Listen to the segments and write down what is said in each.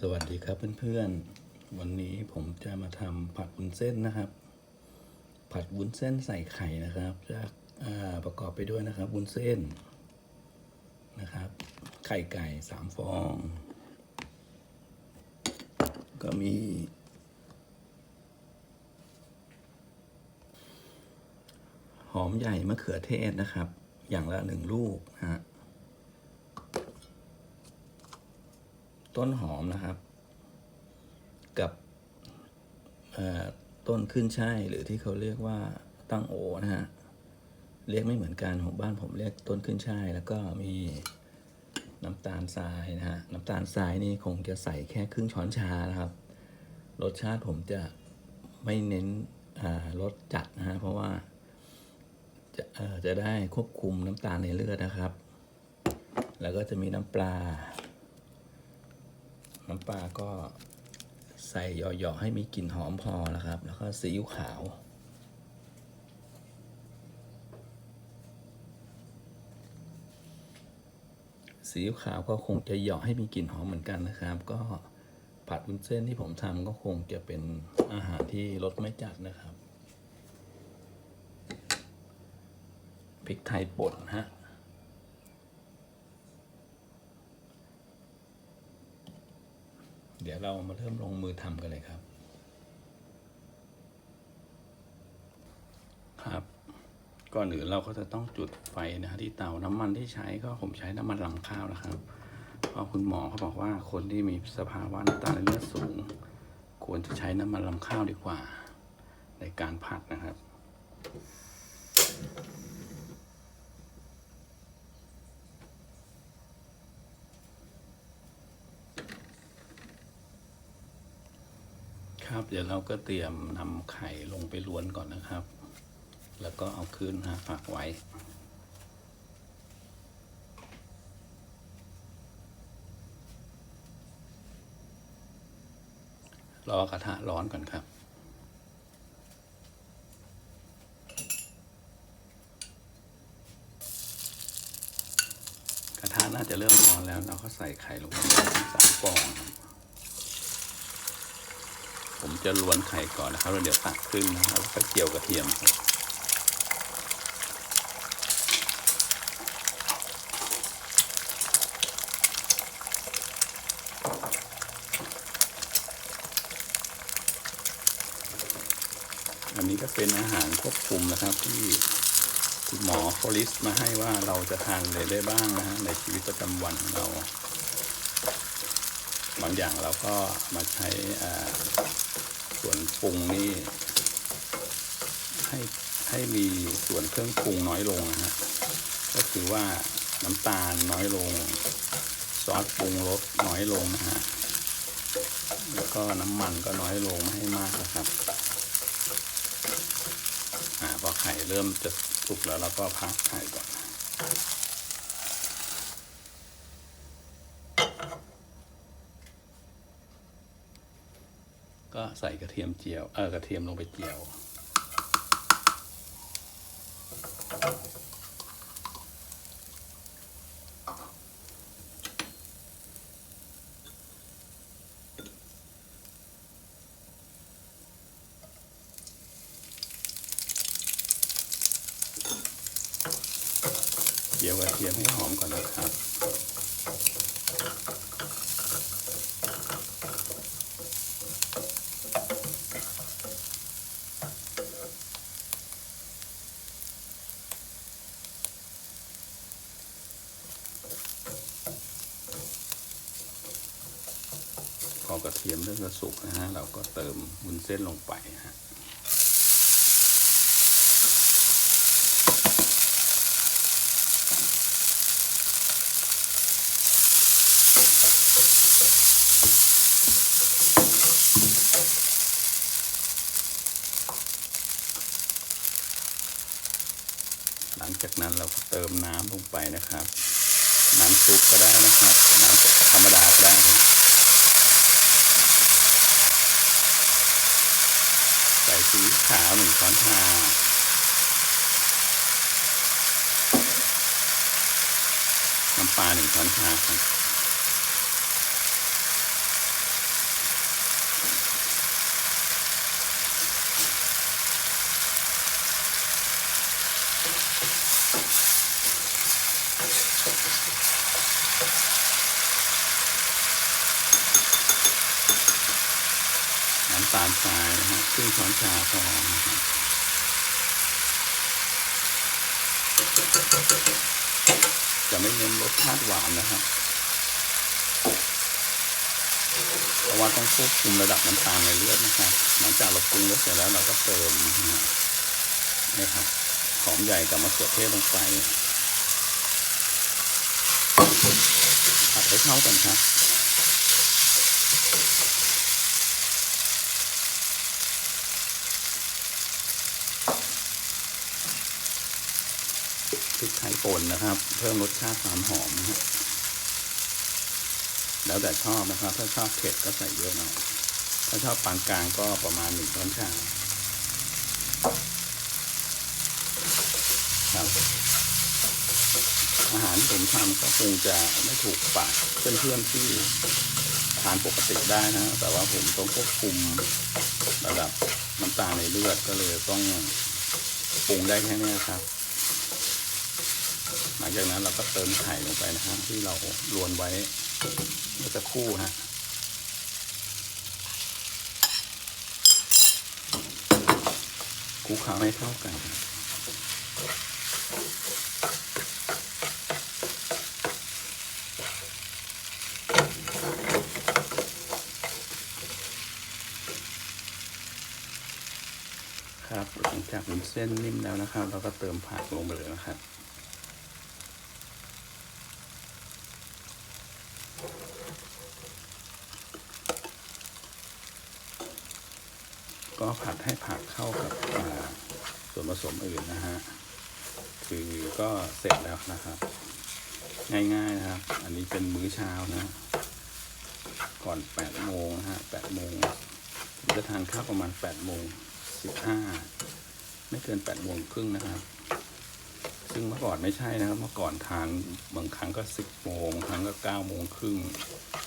สวัสดีครับเพื่อนๆ วันนี้ผมจะมาทำผัดวุ้นเส้นนะครับ ผัดวุ้นเส้นใส่ไข่นะครับจะอ่าประกอบไปด้วยนะครับวุ้นเส้นนะครับ ไข่ไก่สามฟอง ก็มี หอมใหญ่มะเขือเทศนะครับ อย่างละหนึ่งลูกฮะ ต้นหอมนะครับ กับต้นขึ้นช่ายหรือที่เขาเรียกว่าตั้งโอนะฮะเรียกไม่เหมือนกันของบ้านผมเรียกต้นขึ้นช่ายแล้วก็มีน้ำตาลทรายนะฮะน้ำตาลทรายนี่คงจะใส่แค่ครึ่งช้อนชานะครับ รสชาติผมจะไม่เน้นรสจัดนะฮะเพราะว่าจะจะได้ควบคุมน้ำตาลในเลือดนะครับ แล้วก็จะมีน้ำปลา น้ำปลาก็ใส่หยอๆให้มีกลิ่นหอมพอนะครับ แล้วก็ซีอิ๊วขาว ซีอิ๊วขาวก็คงจะหยาะให้มีกลิ่นหอมเหมือนกันนะครับ ก็ผัดวุ้นเส้นที่ผมทำก็คงจะเป็นอาหารที่รสไม่จัดนะครับพริกไทยป่นฮะ เดี๋ยวเรามาเริ่มลงมือทำกันเลยครับ ครับ ก่อนอื่นเราก็จะต้องจุดไฟนะที่เตาน้ำมันที่ใช้ก็ผมใช้น้ำมันลำข้าวนะครับเพราะคุณหมอเขาบอกว่าคนที่มีสภาวะน้ำตาลในเลือดสูง ควรจะใช้น้ำมันลำข้าวดีกว่า ในการผัดนะครับ ครับ เดี๋ยวเราก็เตรียมนำไข่ลงไปล้วนก่อนนะครับ แล้วก็เอาขึ้นฮะฝักไว้ รอกระทะร้อนก่อนครับกระทะน่าจะเริ่มร้อนแล้วเราก็ใส่ไข่ลงไปสามฟองครับ ผมจะลวนไข่ก่อนนะครับแล้วเดี๋ยวตักขึ้นนะครับแล้วก็เจียวกระเทียมครับอันนี้ก็เป็นอาหารควบคุมนะครับที่คุณหมอเขาลิสต์มาให้ว่าเราจะทานอะไรได้บ้างนะฮะในชีวิตประจำวันของเรา บางอย่างเราก็มาใช้ส่วนปรุงนี่ให้ให้มีส่วนเครื่องปรุงน้อยลงนะฮะก็คือว่าน้ำตาลน้อยลง ซอสปรุงรสน้อยลงนะฮะแล้วก็น้ำมันก็น้อยลงไม่ให้มากนะครับอ่าพอไข่เริ่มจะสุกแล้วเราก็พักไข่ก่อน ใส่กระเทียมเจียว เออกระเทียมลงไปเจียว เจียวกระเทียมให้หอมก่อนนะครับ พอกระเทียมเริ่มจะสุกนะฮะ เราก็เติมวุ้นเส้นลงไปฮะหลังจากนั้นเราก็เติมน้ำลงไปนะครับ น้ำซุปก็ได้นะครับ น้ำธรรมดาก็ได้ ใส่สีขาวหนึ่งช้อนชาน้ำปลาหนึ่งช้อนชาครับำตาลทรายนะฮะครึ่งช้อนชาพอนะครับจะไม่เน้นรสชาติหวานนะครับเพราะว่าต้องควบคุมระดับน้ำตาลในเลือดนะครับ หลังจากเราปรุงรสเสร็จแล้วเราก็เติมนะฮะนี่ครับหอมใหญ่กับมะเขือเทศลงไปผัดให้เข้ากันครับ พริกไทย ป่นนะครับ เพิ่มรสชาติความหอมนะฮะแล้วแต่ชอบนะครับ ถ้าชอบเผ็ดก็ใส่เยอะหน่อยถ้าชอบปานกลางก็ประมาณหนึ่งช้อนชาครับอาหารที่ผมทำก็คงจะไม่ถูกปากเพื่อนๆที่ทานปกติได้นะ แต่ว่าผมต้องควบคุมระดับน้ำตาลในเลือดก็เลยต้องปรุงได้แค่นี้ครับ ลังจากนั้นเราก็เติมไข่ลงไปนะครับที่เราลวนไว้เมื่อสักครู่ฮะคลุกเคล้าให้เข้ากันครับครับหลังจากวุ้นเส้นนิ่มแล้วนะครับ เราก็เติมผักลงไปเลยนะครับ ก็ผัดให้ผักเข้ากับส่วนผสมอื่นนะฮะ คือก็เสร็จแล้วนะครับ ง่ายๆนะครับ อันนี้เป็นมื้อเช้านะ ก่อน8โมงนะฮะ8โมงผมจะทานข้าวประมาณ8โมง15ไม่เกิน8โมงครึ่งนะครับ ซึ่งเมื่อก่อนไม่ใช่นะครับ เมื่อก่อนทานบางครั้งก็สิบโมงบางครั้งก็เก้าโมงครึ่ง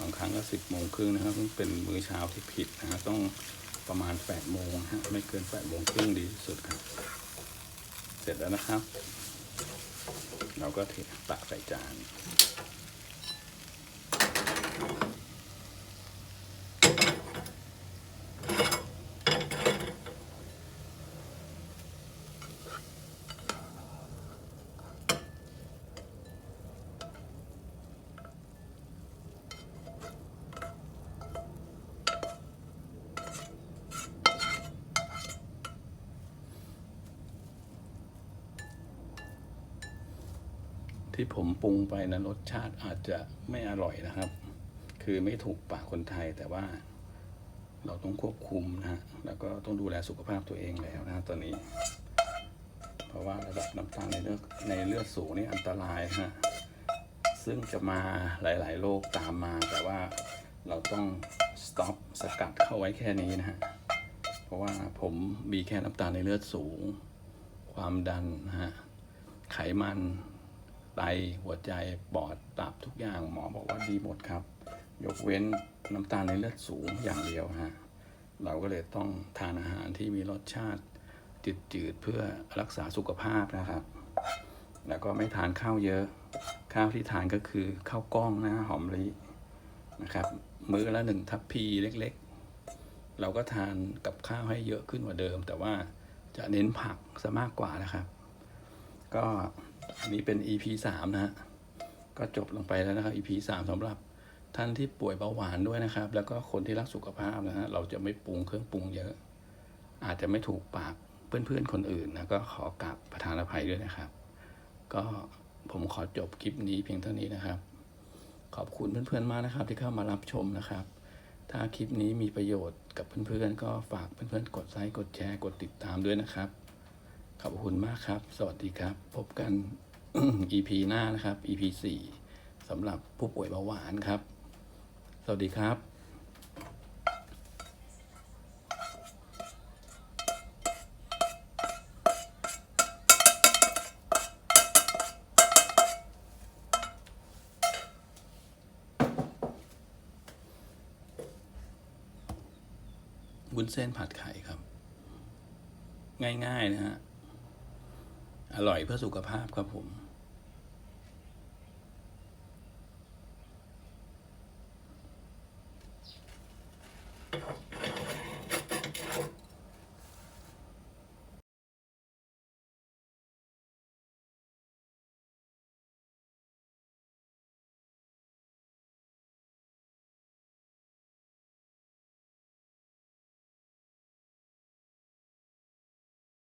บางครั้งก็สิบโมงครึ่งนะครับซึ่งเป็นมื้อเช้าที่ผิดนะฮะต้องประมาณแปดโมงฮะไม่เกินแปดโมงครึ่งดีที่สุดครับ เสร็จแล้วนะครับ เราก็เทตักใส่จาน ที่ผมปรุงไปนะรสชาติอาจจะไม่อร่อยนะครับ คือไม่ถูกปากคนไทยแต่ว่าเราต้องควบคุมนะฮะ แล้วก็ต้องดูแลสุขภาพตัวเองแล้วนะตอนนี้ เพราะว่าระดับน้ำตาลในเลือดในเลือดสูงนี่อันตรายนะฮะ ซึ่งจะมาหลาย ๆ โรคตามมา แต่ว่าเราต้อง stop สกัดเข้าไว้แค่นี้นะฮะ เพราะว่าผมมีแค่น้ำตาลในเลือดสูง ความดันนะฮะ ไขมัน ไตหัวใจปอดตับทุกอย่างหมอบอกว่าดีหมดครับ ยกเว้นน้ำตาลในเลือดสูงอย่างเดียวฮะเราก็เลยต้องทานอาหารที่มีรสชาติจืดๆเพื่อรักษาสุขภาพนะครับ แล้วก็ไม่ทานข้าวเยอะ ข้าวที่ทานก็คือข้าวกล้องนะหอมลินะครับ มื้อละหนึ่งทัพพีเล็กๆ เราก็ทานกับข้าวให้เยอะขึ้นกว่าเดิม แต่ว่าจะเน้นผักซะมากกว่านะครับ ก็ อันนี้เป็น EP สามนะฮะ ก็จบลงไปแล้วนะครับ EP สามสำหรับท่านที่ป่วยเบาหวานด้วยนะครับ แล้วก็คนที่รักสุขภาพนะฮะ เราจะไม่ปรุงเครื่องปรุงเยอะ อาจจะไม่ถูกปากเพื่อนๆคนอื่นนะก็ขอกราบประธานอภัยด้วยนะครับ ก็ผมขอจบคลิปนี้เพียงเท่านี้นะครับ ขอบคุณเพื่อนๆมากนะครับ ที่เข้ามารับชมนะครับ ถ้าคลิปนี้มีประโยชน์กับเพื่อนๆก็ฝากเพื่อนๆกดไลค์กดแชร์กดติดตามด้วยนะครับ ขอบคุณมากครับ สวัสดีครับ พบกัน EP หน้านะครับ EP 4สำหรับผู้ป่วยเบาหวานครับ สวัสดีครับวุ้นเส้นผัดไข่ครับ ง่าย ๆ นะฮะ อร่อยเพื่อสุขภาพครับผม